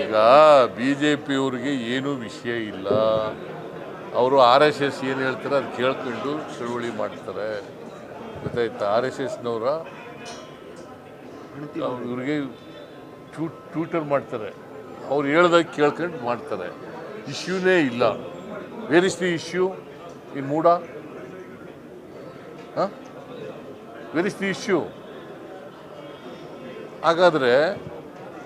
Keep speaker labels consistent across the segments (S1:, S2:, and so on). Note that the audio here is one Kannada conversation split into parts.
S1: ಈಗ ಬಿ ಜೆ ಪಿಯವ್ರಿಗೆ ಏನೂ ವಿಷಯ ಇಲ್ಲ. ಅವರು ಆರ್ ಎಸ್ ಎಸ್ ಏನು ಹೇಳ್ತಾರೆ ಅದು ಕೇಳ್ಕೊಂಡು ಚಳುವಳಿ ಮಾಡ್ತಾರೆ. ಗೊತ್ತಾಯ್ತಾ? ಆರ್ ಎಸ್ ಎಸ್ನವರ ಇವ್ರಿಗೆ ಟ್ಯೂಟರ್ ಮಾಡ್ತಾರೆ. ಅವ್ರು ಹೇಳ್ದಾಗ ಕೇಳ್ಕೊಂಡು ಮಾಡ್ತಾರೆ. ಇಶ್ಯೂನೇ ಇಲ್ಲ. Where is the issue in MUDA? Where is the issue ಹಾಗಾದರೆ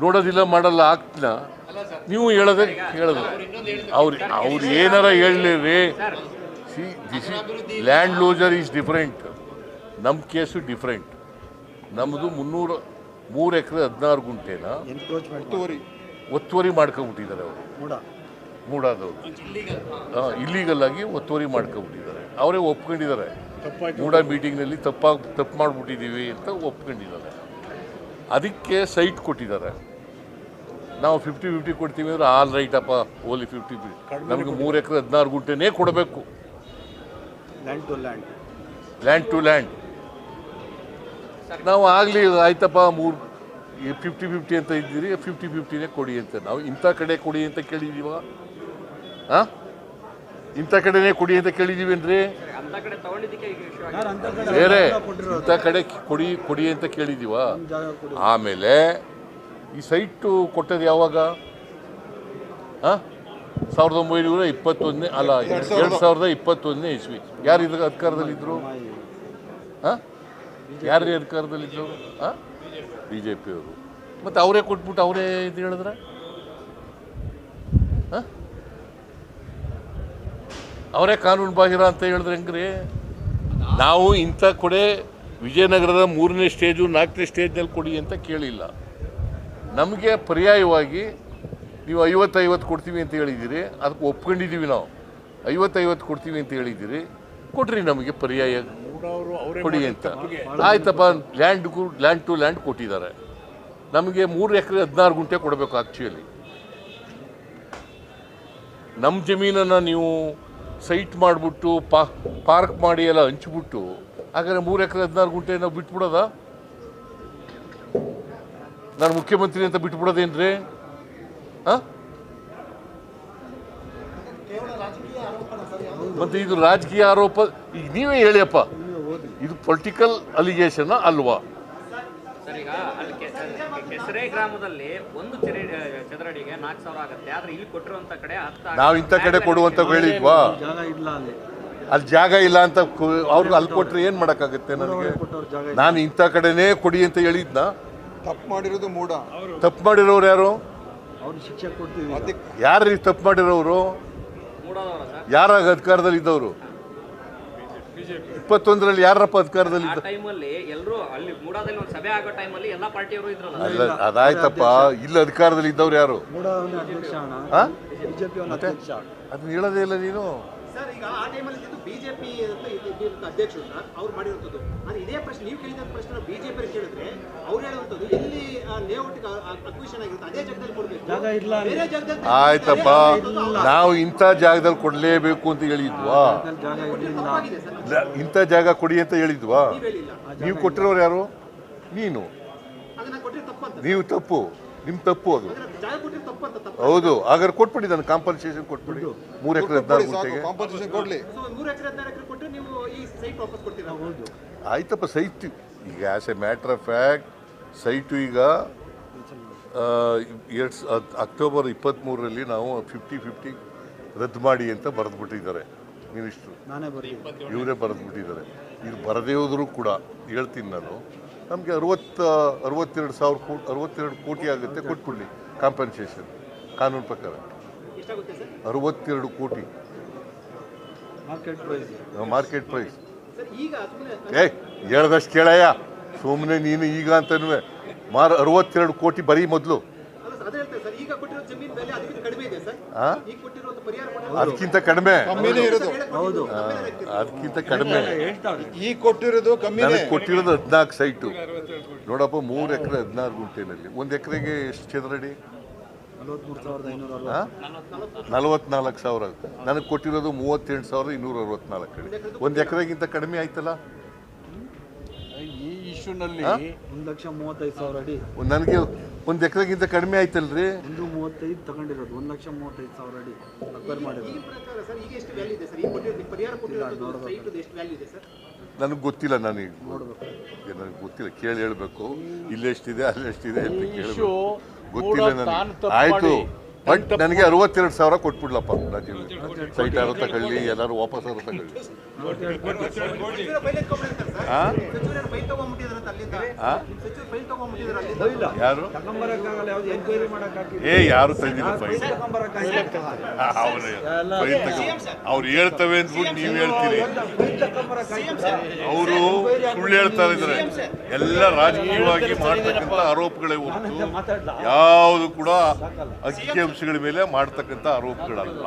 S1: ನೋಡೋದಿಲ್ಲ ಮಾಡಲ್ಲ ಆಗ್ತಿಲ್ಲ. ನೀವು ಹೇಳದೆ ಹೇಳೋದು. ಅವ್ರು ಅವ್ರು ಏನಾರ ಹೇಳಲಿ see this land loser is different ನಮ್ಮ ಕೇಸು ಡಿಫ್ರೆಂಟ್ ನಮ್ಮದು ಮುನ್ನೂರು ಮೂರು ಎಕರೆ ಹದಿನಾರು ಗುಂಟೆನ?
S2: ಒತ್ತುವರಿ.
S1: ಮಾಡ್ಕೊಂಬಿಟ್ಟಿದ್ದಾರೆ ಅವರು.
S2: ಮೂಡ.
S1: ಮೂಡಾದವರು ಇಲ್ಲೀಗಲ್ ಆಗಿ ಒತ್ತುವರಿ ಮಾಡ್ಕೊಂಬಿಟ್ಟಿದ್ದಾರೆ ಅವರೇ ಒಪ್ಕೊಂಡಿದ್ದಾರೆ. ಮೂಡ ಮೀಟಿಂಗ್ನಲ್ಲಿ ತಪ್ಪಾಗಿ ತಪ್ಪು ಮಾಡಿಬಿಟ್ಟಿದ್ದೀವಿ ಅಂತ ಒಪ್ಕೊಂಡಿದ್ದಾರೆ. ಅದಕ್ಕೆ ಸೈಟ್ ಕೊಟ್ಟಿದ್ದಾರೆ. ನಾವು ಫಿಫ್ಟಿ ಫಿಫ್ಟಿ ಕೊಡ್ತೀವಿ ಅಂದ್ರೆ ಆಲ್ ರೈಟ್ ಅಪ್ಪ ಓಲಿ ಫಿಫ್ಟಿ ಫಿಫ್ಟಿ ನಮಗೆ ಮೂರು ಎಕರೆ ಹದಿನಾರು ಗುಂಟೆನೇ ಕೊಡಬೇಕು.
S2: Land to land
S1: land to land ನಾವು ಆಗಲಿ ಆಯ್ತಪ್ಪ ಮೂರು ಫಿಫ್ಟಿ ಫಿಫ್ಟಿ ಅಂತ ಇದ್ದೀರಿ ಫಿಫ್ಟಿ ಫಿಫ್ಟಿನೇ ಕೊಡಿ ಅಂತ. ನಾವು ಇಂಥ ಕಡೆ ಕೊಡಿ ಅಂತ ಕೇಳಿದ್ದೀವ ಹಾಂ ಇಂಥ ಕಡೆನೇ ಕೊಡಿ ಅಂತ ಕೇಳಿದ್ದೀವಿ
S3: ಅಂತ ಕಡೆ ತಗೊಂಡಿದ್ದಕ್ಕೆ ಈಗ issue ಆಗಿದೆ.
S2: ಯಾರು ಅಂತ
S1: ಬೇರೆ ಇಂಥ ಕಡೆ ಕೊಡಿ ಕೊಡಿ ಅಂತ
S2: ಕೇಳಿದ್ದೀವ
S1: ಆಮೇಲೆ ಈ ಸೈಟು ಕೊಟ್ಟದ್ದು ಯಾವಾಗ? ಹಾಂ? ಸಾವಿರದ ಒಂಬೈನೂರ ಇಪ್ಪತ್ತೊಂದನೇ ಅಲ್ಲ ಎರಡು ಸಾವಿರದ ಇಪ್ಪತ್ತೊಂದನೇ ಇಸ್ವಿ. ಯಾರು ಇದ್ರ ಅಧಿಕಾರದಲ್ಲಿದ್ದರು ಹಾಂ? ಯಾರು ಅಧಿಕಾರದಲ್ಲಿದ್ದರು ಹಾಂ? ಬಿ ಜೆ ಪಿಯವರು ಮತ್ತು ಅವರೇ ಕೊಟ್ಬಿಟ್ಟು ಅವರೇ ಇದು ಹೇಳಿದ್ರೆ? ಹಾಂ? ಅವರೇ ಕಾನೂನು ಬಾಹಿರ ಅಂತ ಹೇಳಿದ್ರೆ ಹೆಂಗ್ರಿ? ನಾವು ಇಂಥ ಕೊಡೆ ವಿಜಯನಗರದ ಮೂರನೇ ಸ್ಟೇಜು ನಾಲ್ಕನೇ ಸ್ಟೇಜ್ನಲ್ಲಿ ಕೊಡಿ ಅಂತ ಕೇಳಿಲ್ಲ. ನಮಗೆ ಪರ್ಯಾಯವಾಗಿ ನೀವು ಐವತ್ತೈವತ್ತು ಕೊಡ್ತೀವಿ ಅಂತ ಹೇಳಿದ್ದೀರಿ ಅದಕ್ಕೆ ಒಪ್ಕೊಂಡಿದ್ದೀವಿ ನಾವು. ಐವತ್ತೈವತ್ತು ಕೊಡ್ತೀವಿ ಅಂತ ಹೇಳಿದ್ದೀರಿ ಕೊಡ್ರಿ ನಮಗೆ ಪರ್ಯಾಯ ಕೊಡಿ ಅಂತ. ಆಯ್ತಪ್ಪ ಲ್ಯಾಂಡ್ ಲ್ಯಾಂಡ್ ಟು ಲ್ಯಾಂಡ್ ಕೊಟ್ಟಿದ್ದಾರೆ. ನಮಗೆ ಮೂರು ಎಕರೆ ಹದಿನಾರು ಗುಂಟೆ ಕೊಡಬೇಕು ಆ್ಯಕ್ಚುಲಿ ನಮ್ಮ ಜಮೀನನ್ನು ನೀವು ಸೈಟ್ ಮಾಡಿಬಿಟ್ಟು ಪಾ ಪಾರ್ಕ್ ಮಾಡಿ ಎಲ್ಲ ಹಂಚ್ಬಿಟ್ಟು ಹಾಗಾದ್ರೆ ಮೂರು ಎಕರೆ ಹದಿನಾರು ಗುಂಟೆ ನಾವು ಬಿಟ್ಬಿಡೋದಾ? ನಾನು ಮುಖ್ಯಮಂತ್ರಿ ಅಂತ ಬಿಟ್ಬಿಡೋದೇನ್ರಿ? ಹಾಂ? ಮತ್ತೆ ಇದು ರಾಜಕೀಯ ಆರೋಪ ಈಗ ನೀವೇ ಹೇಳಿಯಪ್ಪ. ಇದು ಪೊಲಿಟಿಕಲ್ ಅಲಿಗೇಷನ್ ಅಲ್ವಾ?
S3: ಸರ್ ಈಗ ಅಲ್ಲಿ ಕೆ- ಕೆಸರೆ ಗ್ರಾಮದಲ್ಲಿ ಒಂದು ಚರಿ ಚದರಡಿಗೆ ನಾಲ್ಕು ಸಾವಿರ ಆಗುತ್ತೆ. ಆದ್ರೆ ಇಲ್ಲಿ ಕೊಟ್ಟಿರುವಂತ ಕಡೆ
S1: ನಾವು ಇಂಥ ಕಡೆ ಕೊಡುವಂತ ಹೇಳಿದ್ವಾ?
S2: ಜಾಗ ಇಲ್ಲ ಅಲ್ಲಿ.
S1: ಅಲ್ಲಿ ಜಾಗ ಇಲ್ಲ ಅಂತ ಅವ್ರಿಗೆ ಅಲ್ಲಿ ಕೊಟ್ರೆ ಏನು ಮಾಡೋಕ್ಕಾಗುತ್ತೆ ನನಗೆ? ನಾನು ಇಂಥ ಕಡೆನೇ ಕೊಡಿ ಅಂತ ಹೇಳಿದ್ನ?
S4: ತಪ್ಪು ಮಾಡಿರೋದು ಮೂಢ.
S1: ತಪ್ಪು ಮಾಡಿರೋರು ಯಾರು? ಯಾರು ತಪ್ಪು ಮಾಡಿರೋರು? ಯಾರ ಅಧಿಕಾರದಲ್ಲಿ ಇದ್ದವರು ಇಪ್ಪತ್ತೊಂದರಲ್ಲಿ ಯಾರಪ್ಪ ಅಧಿಕಾರದಲ್ಲಿ
S3: ಅಲ್ಲಿ ಮೂಡಾದಲ್ಲಿ ಒಂದು ಸಭೆ ಆಗೋ ಟೈಮಲ್ಲಿ ಎಲ್ಲಾ ಪಾರ್ಟಿಯವರು ಇದ್ರಲ್ಲ.
S1: ಅಲ್ಲ ಅದಾಯ್ತಪ್ಪ. ಇಲ್ಲಿ ಅಧಿಕಾರದಲ್ಲಿ ಇದ್ದವ್ರು ಯಾರು?
S2: ಮೂಡ ಅವನ ಅಧ್ಯಕ್ಷ ಅಣ್ಣ. ಬಿಜೆಪಿ ಅವನ ಅಧ್ಯಕ್ಷ
S1: ಅದನ್ನ ಹೇಳೋದೇ ಇಲ್ಲ ನೀನು.
S5: ಬಿಜೆಪಿ ಅಂತ ಅಧ್ಯಕ್ಷರು ಸರ್ ಅವ್ರು ಮಾಡಿರುವಂಥದ್ದು. ನಾನು ಇದೇ ಪ್ರಶ್ನೆ ನೀವು ಕೇಳಿದ ಪ್ರಶ್ನೆ ಬಿಜೆಪಿ ಕೇಳಿದ್ರೆ ಅವ್ರು ಹೇಳುವಂಥದ್ದು ಎಲ್ಲಿ ಲೇಔಟ್ ಅಕ್ವಿಷನ್ ಆಗಿರುತ್ತೆ ಅದೇ ಜಾಗದಲ್ಲಿ ಕೊಡಬೇಕು.
S2: ಜಾಗ ಇಲ್ಲ
S5: ಬೇರೆ ಜಾಗದಲ್ಲಿ
S1: ಆಯ್ತಪ್ಪ. ನಾವು ಇಂಥ ಜಾಗದಲ್ಲಿ ಕೊಡಲೇಬೇಕು ಅಂತ ಹೇಳಿದ್ವಾ? ಇಂಥ ಜಾಗ ಕೊಡಿ ಅಂತ ಹೇಳಿದ್ವಾ?
S5: ನೀವು
S1: ಕೊಟ್ಟಿರೋರು ಯಾರು? ನೀನು.
S5: ಅದನ್ನ ಕೊಟ್ಟಿರೋ ತಪ್ಪಂತ
S1: ನೀವು ತಪ್ಪು. ನಿಮ್ಮ ತಪ್ಪು ಅದು
S5: ಅದನ್ನ ಜಾಗ ಕೊಟ್ಟಿರೋ ತಪ್ಪಂತ ತಪ್ಪು
S1: ಹೌದು ಹಾಗಾದ್ರೆ ಕೊಟ್ಬಿಡಿ ನಾನು ಕಾಂಪನ್ಸೇಷನ್ ಕೊಟ್ಬಿಡಿ. ಮೂರು ಎಕರೆ ಹದಿನಾರು ಗುಂಟೆಗೆ.
S4: ಕಾಂಪನ್ಸೇಷನ್ ಕೊಡ್ಲಿ.
S5: ಸೊ ಮೂರು ಎಕರೆ ಹದಿನಾರು ಎಕರೆ ಕೊಟ್ಟರೆ ನೀವು ಈ ಸೈಟ್ ವಾಪಸ್ ಕೊಡ್ತೀರಾ?
S2: ಹೌದು.
S1: ಆಯ್ತಪ್ಪ ಸೈಟ್ ಈಗ as a matter of fact site ಈಗ ಎರಡು ಅಕ್ಟೋಬರ್ ಇಪ್ಪತ್ತ್ಮೂರರಲ್ಲಿ ನಾವು ಫಿಫ್ಟಿ ಫಿಫ್ಟಿ ರದ್ದು ಮಾಡಿ ಅಂತ ಬರೆದ್ಬಿಟ್ಟಿದ್ದಾರೆ ಮಿನಿಸ್ಟ್ರು ಇವರೇ ಬರೆದ್ಬಿಟ್ಟಿದ್ದಾರೆ. ಇದು ಬರದೇ ಹೋದರೂ ಕೂಡ ಹೇಳ್ತೀನಿ ನಾನು ನಮಗೆ ಅರವತ್ತು ಅರವತ್ತೆರಡು ಸಾವಿರ ಕೋಟಿ ಅರವತ್ತೆರಡು ಕೋಟಿ ಆಗುತ್ತೆ ಕೊಟ್ಬಿಡಿ ಕಾಂಪನ್ಸೇಷನ್ ಕಾನೂನು ಪ್ರಕಾರ. ಅರವತ್ತೆರಡು ಕೋಟಿ.
S2: ಮಾರ್ಕೆಟ್ ಪ್ರೈಸ್
S1: ಏ ಪ್ರೈಸ್
S5: ಸರ್ ಈಗ ಸುಮ್ಮನೆ
S1: ಏಯ್ ಹೇಳ್ದಷ್ಟು ಕೇಳಯ್ಯ. ಸುಮ್ಮನೆ ನೀನು ಈಗ ಅಂತನೂ ಮಾರು ಅರವತ್ತೆರಡು ಕೋಟಿ ಬರೀ ಮೊದಲು.
S5: ಅಲ್ಲ ಸರ್ ಅದೇ ಹೇಳ್ತಾರೆ ಸರ್ ಈಗ ಕೊಟ್ಟಿರೋ ಜಮೀನ್ ಬೆಲೆ ಅದಕ್ಕಿಂತ ಕಡಿಮೆ
S1: ಅದಕ್ಕಿಂತ ಕಡಿಮೆ.
S4: ಕಮ್ಮಿನೇ ಇರೋದು.
S1: ಅದಕ್ಕಿಂತ ಕಡಿಮೆ.
S2: ಹೇಳ್ತಾವ್ರೆ
S4: ಈ ಕೊಟ್ಟಿರೋದು ಕಮ್ಮಿ
S1: ನನಗೆ ಕೊಟ್ಟಿರೋದು ಹದಿನಾಲ್ಕು ಸೈಟು. ನೋಡಪ್ಪ ಮೂರು ಎಕರೆ ಹದಿನಾರು ಗುಂಟೆನಲ್ಲಿ. ಒಂದು ಎಕರೆಗೆ ಎಷ್ಟು ಚದರಡಿ ನಲವತ್ನಾಲ್ಕು ಸಾವಿರ ಆಗುತ್ತೆ. ನನಗೆ ಕೊಟ್ಟಿರೋದು ಮೂವತ್ತೆಂಟು ಸಾವಿರದ ಇನ್ನೂರ ಅರವತ್ನಾಲ್ಕು ಹೇಳಿ. ಒಂದು ಎಕರೆಗಿಂತ ಕಡಿಮೆ ಆಯ್ತಲ್ಲ?
S6: ಈ ಇಶ್ಯೂನಲ್ಲಿ
S2: ಒಂದು ಲಕ್ಷ ಮೂವತ್ತೈದು ಸಾವಿರ ಅಡಿ.
S1: ನನಗೆ ಒಂದು ಎಕರೆಗಿಂತ ಕಡಿಮೆ ಆಯ್ತಲ್ರಿ?
S2: ಒಂದು ಮೂವತ್ತೈದು ತಗೊಂಡಿರೋದು ಒಂದು ಲಕ್ಷ ಮೂವತ್ತೈದು ಸಾವಿರ ಅಡಿ ಅಕ್ವೈರ್ ಮಾಡಿರೋದು.
S5: ಈ ಪ್ರಕಾರ ಸರ್ ಈಗ ಎಷ್ಟು ವ್ಯಾಲ್ಯೂ ಇದೆ ಸರ್? ಈಗ ಕೊಟ್ಟಿರೋ ಪರಿಹಾರ ಕೊಟ್ಟಿರೋ ಸೈಟ್ ಎಷ್ಟು ವ್ಯಾಲ್ಯೂ ಇದೆ ಸರ್?
S1: ನನಗೆ ಗೊತ್ತಿಲ್ಲ ನನಗೆ. ನನಗೆ ಗೊತ್ತಿಲ್ಲ. ಕೇಳಿ ಹೇಳಬೇಕು. ಇಲ್ಲೆಷ್ಟಿದೆ ಅಲ್ಲೆಷ್ಟಿದೆ ಕೇಳಬೇಕು. ಗೊತ್ತಿಲ್ಲ
S6: ಕೂಡ ತಾನು
S1: ನನಗೆ
S6: ತಪ್ಪು
S1: ಆಯ್ತು
S6: ಮಾಡಿ,
S1: ಬಟ್ ನನಗೆ ಅರವತ್ತೆರಡು ಸಾವಿರ ಕೊಟ್ಬಿಡ್ಲಪ್ಪ ರಾಜೀವ್ ಸೈಟ್ ಯಾರು ತಗೊಳ್ಳಿ ಎಲ್ಲರೂ ವಾಪಸ್ ಯಾರು ತಗೊಳ್ಳಿ ಯಾರು? ಏ ಯಾರು ತಂದಿಲ್ಲ ಫೈಲ್ ಅವ್ರು. ಹೇಳ್ತವೆ ಅಂದ್ಬಿಟ್ಟು ನೀವು ಹೇಳ್ತೀರಿ. ಅವರು ಸುಳ್ಳು ಹೇಳ್ತಾ ಇದ್ದಾರೆ ಎಲ್ಲ ರಾಜಕೀಯವಾಗಿ ಮಾಡ್ತಕ್ಕಂಥ ಆರೋಪಗಳೇ ಹೊರತು ಯಾವುದು ಕೂಡ ಅಂಕಿಅಂಶಗಳ ಮೇಲೆ ಮಾಡ್ತಕ್ಕಂಥ ಆರೋಪಗಳಲ್ಲ.